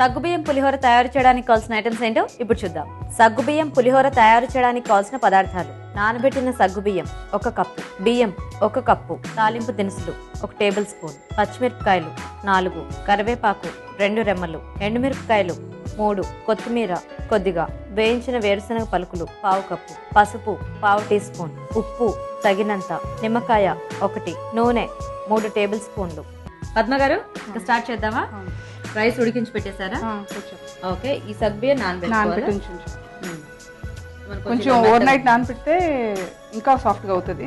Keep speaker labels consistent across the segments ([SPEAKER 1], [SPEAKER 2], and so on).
[SPEAKER 1] సగ్గుబియ్యం పులిహోర తయారు చేయడానికి కావాల్సిన ఐటమ్స్ ఏంటో ఇప్పుడు చూద్దాం. సగ్గుబియ్యం పులిహోర తయారు చేయడానికి కావాల్సిన పదార్థాలు. నానబెట్టిన సగ్గుబియ్యం ఒక కప్పు. బియ్యం ఒక కప్పు. తాలింపు దినుసులు ఒక టేబుల్ స్పూన్. పచ్చిమిరపకాయలు నాలుగు. కరివేపాకు రెండు రెమ్మలు. ఎండుమిరపకాయలు మూడు. కొత్తిమీర కొద్దిగా. వేయించిన వేరుశనగ పలుకులు పావు కప్పు. పసుపు పావు టీ స్పూన్. ఉప్పు తగినంత. నిమ్మకాయ ఒకటి. నూనె మూడు టేబుల్ స్పూన్లు. పద్మ గారు ఇంకా స్టార్ట్ చేద్దామా? రైస్ ఉడికించి పెట్టేశారా?
[SPEAKER 2] కొంచెం.
[SPEAKER 1] ఓకే ఈ సగ్బియ్యం నానబెట్టుకోవాలా?
[SPEAKER 2] కొంచెం ఓవర్ నైట్ నానబెడితే ఇంకా సాఫ్ట్గా అవుతుంది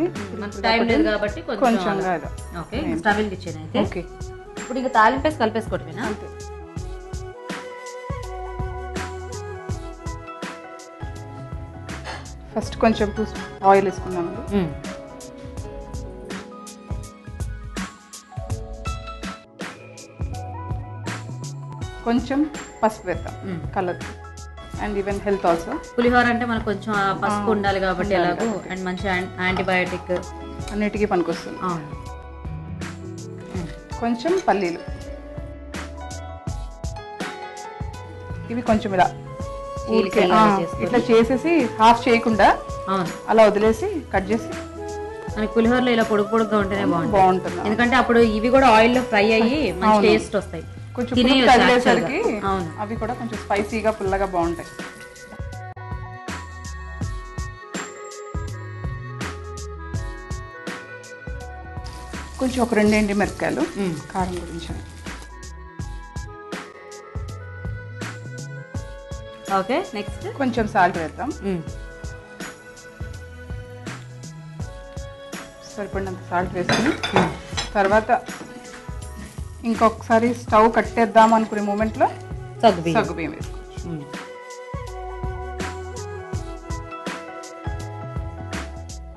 [SPEAKER 1] టైం లేదు కాబట్టి కొంచెం ఓకే స్టవ్ వెలిగించాను అయితే.
[SPEAKER 2] ఓకే.
[SPEAKER 1] ఇప్పుడు ఇంకా తాలింపేసి కలిపేసుకోవటమేనా
[SPEAKER 2] అంతే. ఫస్ట్ కొంచెం ఆయిల్ వేసుకుందామండి. కొంచెం పసుపు
[SPEAKER 1] ఉమ్.
[SPEAKER 2] Colour. And even health also.
[SPEAKER 1] Pulihora అంటే మనకు కొంచెం పసుపు ఉండాలి కాబట్టి ఎలాగో అండ్ మంచి యాంటీబయాటిక్.
[SPEAKER 2] అన్నిటికీ పనికొస్తుంది. కొంచెం పల్లీలు. ఇవి కొంచెం ఇలా. ఇట్లా చేసేసి హాఫ్ చేయకుండా అలా వదిలేసి కట్ చేసి
[SPEAKER 1] మనకి పులిహోరలో ఇలా పొడుగు పొడుగ్గా ఉంటేనే బాగుంటుంది. ఎందుకంటే అప్పుడు ఇవి కూడా ఆయిల్లో ఫ్రై అయ్యి మంచి టేస్ట్ వస్తాయి.
[SPEAKER 2] కొంచెం పులుపు తగిలేసరికి అవి కూడా కొంచెం స్పైసీగా పుల్లగా బాగుంటాయి. కొంచెం ఒక రెండు ఎండి మిరపకాయలు. కారం గురించి.
[SPEAKER 1] Okay next.
[SPEAKER 2] కొంచెం సాల్ట్ వేద్దాం. సరిపడినంత సాల్ట్ వేసుకుని తర్వాత ఇంకొకసారి స్టవ్ కట్టేద్దాం అనుకునే మూమెంట్లో
[SPEAKER 1] సగ్గుబియ్యం.
[SPEAKER 2] సగ్గు బియ్యం వేసుకోవచ్చు.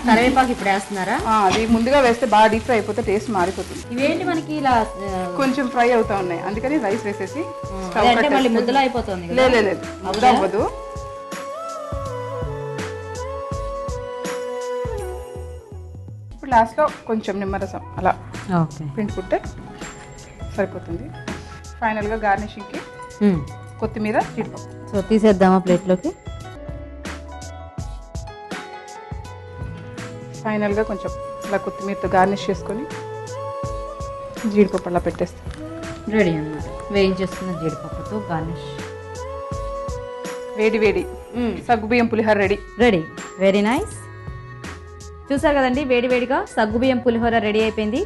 [SPEAKER 1] కరివేపాకు ఇప్పుడు వేస్తున్నారా?
[SPEAKER 2] అది ముందుగా వేస్తే బాగా డీప్ ఫ్రై అయిపోతే టేస్ట్ మారిపోతుంది.
[SPEAKER 1] ఇవేంటి మనకి ఇలా
[SPEAKER 2] కొంచెం ఫ్రై అవుతా ఉన్నాయి. అందుకని రైస్ వేసేసి
[SPEAKER 1] మళ్ళీ ముద్దలా అయిపోతుంది కదా?
[SPEAKER 2] లే లే, లేదు. ముద్ద అవ్వదు. ఇప్పుడు లాస్ట్లో కొంచెం నిమ్మరసం. అలా పిండుకుంటే సరిపోతుంది. ఫైనల్గా గార్నిషింగ్కి. కొత్తిమీర జీడిపప్పు.
[SPEAKER 1] సో తీసేద్దామా ప్లేట్లోకి?
[SPEAKER 2] ఫైనల్గా కొంచెం ఇలా కొత్తిమీరతో గార్నిష్ చేసుకొని జీడిపప్పు అలా పెట్టేస్తాం.
[SPEAKER 1] రెడీ అన్నమాట వేయించేస్తున్న జీడిపప్పుతో గార్నిష్
[SPEAKER 2] వేడి వేడి. సగ్గుబియ్యం pulihora ready.
[SPEAKER 1] Ready very nice చూసారు కదండి వేడి వేడిగా సగ్గుబియ్యం పులిహోర రెడీ అయిపోయింది.